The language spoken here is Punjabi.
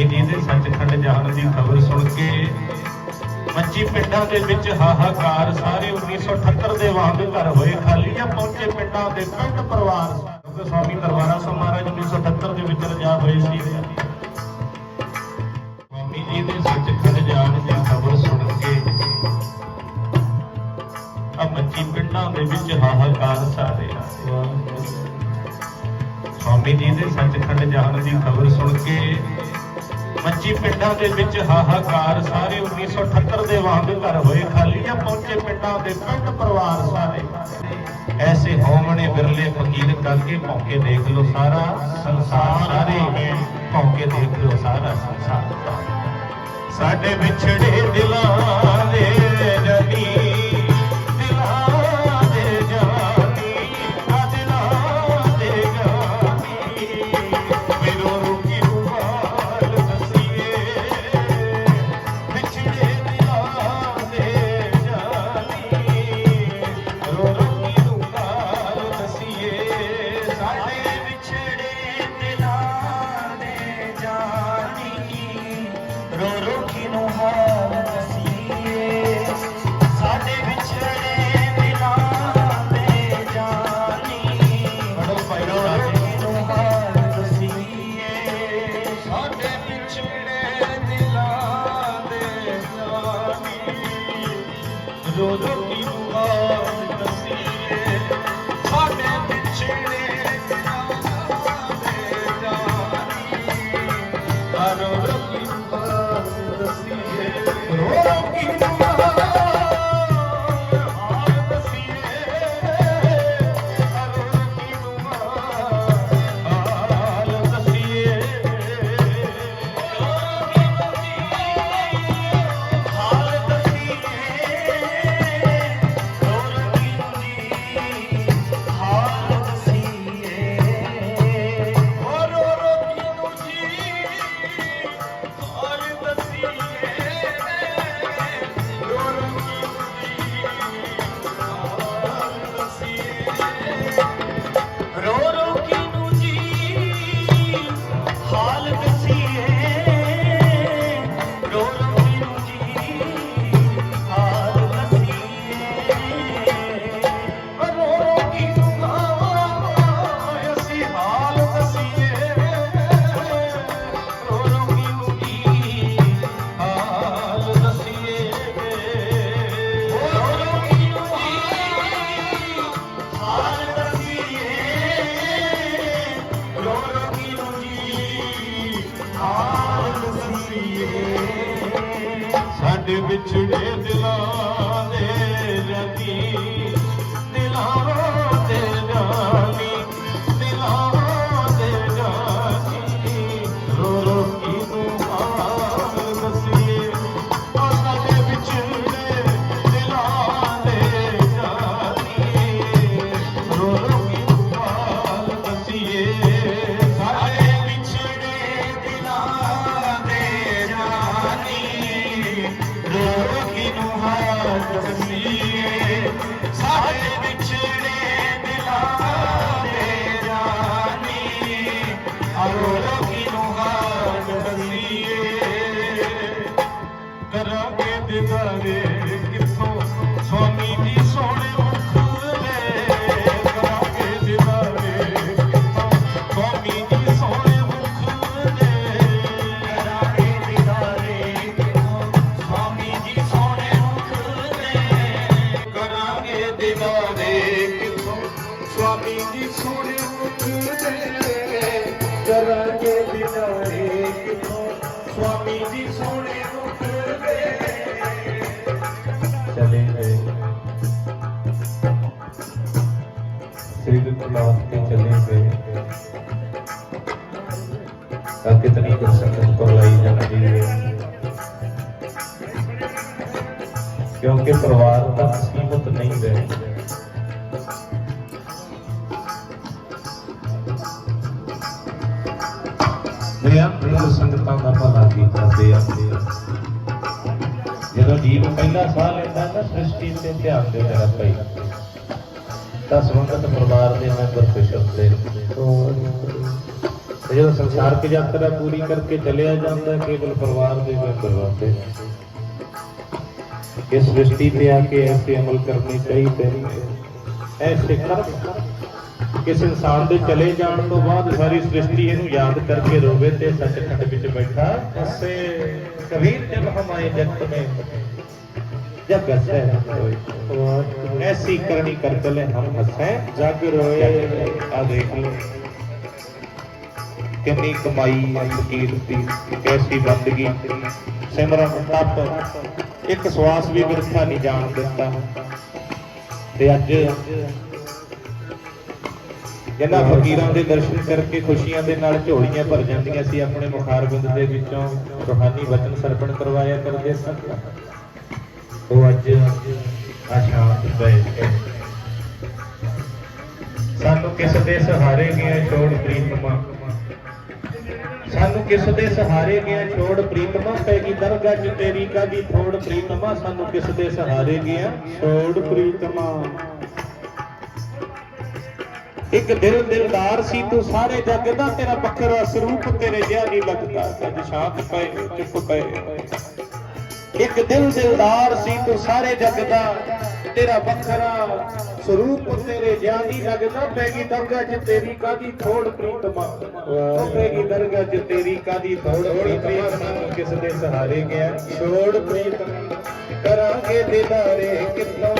ਵੀ ਜਿਹਦੇ ਸੱਚਖੰਡ ਜਾਣ ਦੀ ਖਬਰ ਸੁਣ ਕੇ 25 ਪਿੰਡਾਂ ਦੇ ਵਿੱਚ ਹਾਹਾਕਾਰ ਸਾਰੇ 1978 ਦੇ ਵਾਂਗ ਘਰ ਹੋਏ ਖਾਲੀ ਜਾਂ ਪਹੁੰਚੇ ਪਿੰਡਾਂ ਦੇ ਪਿੰਡ ਪਰਿਵਾਰ। ਕਿਉਂਕਿ ਸਵਾਮੀ ਦਰਬਾਰਾ ਸਾਹਿਬ ਮਹਾਰਾਜ 1978 ਦੇ ਵਿੱਚ ਰਜਾ ਹੋਏ ਸੀ। ਸਵਾਮੀ ਜੀ ਦੇ ਸੱਚਖੰਡ ਜਾਣ ਦੀ ਖਬਰ ਸੁਣ ਕੇ ਆ 25 ਪਿੰਡਾਂ ਦੇ ਵਿੱਚ ਹਾਹਾਕਾਰ ਸਾਰੇ ਸਵਾਮੀ ਜੀ ਦੇ ਸੱਚਖੰਡ ਜਾਣ ਦੀ ਖਬਰ ਸੁਣ ਕੇ 25 ਪਿੰਡਾਂ ਦੇ ਵਿੱਚ ਹਾਹਾਕਾਰ, ਸਾਰੇ 1978 ਦੇ ਵਾਂਗ ਘਰ ਹੋਏ ਖਾਲੀ, ਆ ਪਹੁੰਚੇ ਪਿੰਡਾਂ ਦੇ ਪਿੰਡ ਪਰਿਵਾਰ ਸਾਰੇ। ਐਸੇ ਹੋਮਣੇ ਵਿਰਲੇ ਫਕੀਰ ਕਰਕੇ ਭੌਂਕੇ ਦੇਖ ਲੋ ਸਾਰਾ ਸੰਸਾਰ, ਸਾਰੇ ਭੌਂਕੇ ਦੇਖ ਲੋ ਸਾਰਾ ਸੰਸਾਰ। ਸਾਡੇ ਵਿਛੜੇ ਦਿਲਾਂ ਕਿਉਂਕਿ ਪਰਿਵਾਰ ਤੱਕ ਸੀਮਤ ਨਹੀਂ ਰਹੇ ਮੇਰਾ ਪ੍ਰੇਮ ਸੰਗਤਾਂ ਦਾ ਭਲਾ ਕੀਤਾ ਤੇ ਆਪਣੇ ਜਦੋਂ ਜੀਵ ਪਹਿਲਾ ਸਾਹ ਲੈਂਦਾ ਤਾਂ ਸ੍ਰਿਸ਼ਟੀ ਤੇ ਧਿਆਨ ਦੇ ਦੇਣਾ ਪਈ ਤਾਂ ਸੰਬੰਧਤ ਪਰਿਵਾਰ ਦੇ ਮੈਂਬਰ ਪਿਛੜ ਦੇ ਜਦੋਂ ਸੰਸਾਰ ਦੀ ਯਾਤਰਾ ਪੂਰੀ ਕਰਕੇ ਚਲਿਆ ਜਾਂਦਾ ਕੇਵਲ ਪਰਿਵਾਰ ਦੇ ਮੈਂਬਰ ਰਹਿੰਦੇ ਨੇ ਇਸ ਸ੍ਰਿਸ਼ਟੀ ਤੇ ਆ ਕੇ ਐਸੇ ਅਮਲ ਕਰਨੇ ਚਾਹੀਦੇ ਨੇ ਐਸੇ ਕਰਮ ਕਿਸ ਇਨਸਾਨ ਦੇ ਚਲੇ ਜਾਣ ਤੋਂ ਬਾਅਦ ਸਾਰੀ ਸ੍ਰਿਸ਼ਟੀ ਇਹਨੂੰ ਯਾਦ ਕਰਕੇ ਰੋਵੇ ਤੇ ਸੱਚਖੰਡ ਵਿੱਚ ਬੈਠਾ ਐਸੇ ਕਬੀਰ ਜਬ ਹਮਾਰੇ ਜਗਤ में जब हंसे हम ऐसी करनी कर चले हम हंसे जग रोए आ देख लो ਕਿੰਨੀ ਕਮਾਈ ਹੈ ਫਕੀਰ ਦੀ ਕੈਸੀ ਬੰਦਗੀ ਸਿਮਰਨ ਤਪ ਇੱਕ ਸਵਾਸ ਵੀ ਵਿਰਥਾ ਨਹੀਂ ਜਾਣ ਦਿੱਤਾ। ਤੇ ਅੱਜ ਜਿਨ੍ਹਾਂ ਫਕੀਰਾਂ ਦੇ ਦਰਸ਼ਨ ਕਰਕੇ ਖੁਸ਼ੀਆਂ ਦੇ ਨਾਲ ਝੋਲੀਆਂ ਭਰ ਜਾਂਦੀਆਂ ਸੀ ਆਪਣੇ ਮੁਖਾਰਬਿੰਦ ਦੇ ਵਿੱਚੋਂ ਰੋਹਾਨੀ ਵਚਨ ਸਰਪਣ ਕਰਵਾਇਆ ਕਰਦੇ ਸਨ। ਉਹ ਅੱਜ ਆਸ਼ਾਂਤ ਬੈਠ ਕੇ ਸਾਨੂੰ ਕਿਸ ਦੇ ਸਹਾਰੇ ਗਿਆ ਛੋੜ ਪ੍ਰੀਤਮਾ? ਸਾਨੂੰ ਕਿਸ ਦੇ ਸਹਾਰੇ ਗਿਆ ਛੋੜ ਪ੍ਰੀਤਮਾ? ਪੈਗੀ ਦਰਗਾਹ ਚ ਤੇਰੀ ਕਾਦੀ ਥੋੜ ਪ੍ਰੀਤਮਾ? ਸਾਨੂੰ ਕਿਸ ਦੇ ਸਹਾਰੇ ਗਿਆ ਛੋੜ ਪ੍ਰੀਤਮਾ? ਇੱਕ ਦਿਲ ਦਿਲਦਾਰ ਸੀ, ਤੂੰ ਸਾਰੇ ਜੱਗ ਦਾ ਤੇਰਾ ਵੱਖਰਾ ਸਰੂਪ ਤੇਰੇ ਜਿਹਾ ਨਹੀਂ ਲੱਗਦਾ। ਅੱਜ ਸ਼ਾਂਤ ਪਏ, ਚੁੱਪ ਪਏ। ਇੱਕ ਦਿਲ ਦਿਲਦਾਰ ਸੀ ਤੂੰ ਸਾਰੇ ਜੱਗ ਦਾ ਤੇਰਾ ਵੱਖਰਾ ਸਰੂਪ ਤੇਰੇ ਜਿਹਾ ਨਹੀਂ ਲੱਗਦਾ, ਪੈਗੀ ਦਰਗਾਹ 'ਚ ਤੇਰੀ ਕਾਦੀ ਥੋੜ ਪ੍ਰੀਤਮਾ ਉਹ ਪੈਗੀ ਦਰਗਾਹ 'ਚ ਤੇਰੀ ਕਾਦੀ ਥੋੜ ਪ੍ਰੀਤਮਾ ਸਾਨੂੰ ਕਿਸ ਦੇ ਸਹਾਰੇ ਗਿਆ? ਛੋੜ ਪ੍ਰੀਤਮਾ ਕਰਾਂਗੇ ਦਿਦਾਰੇ ਕਿਤੋਂ?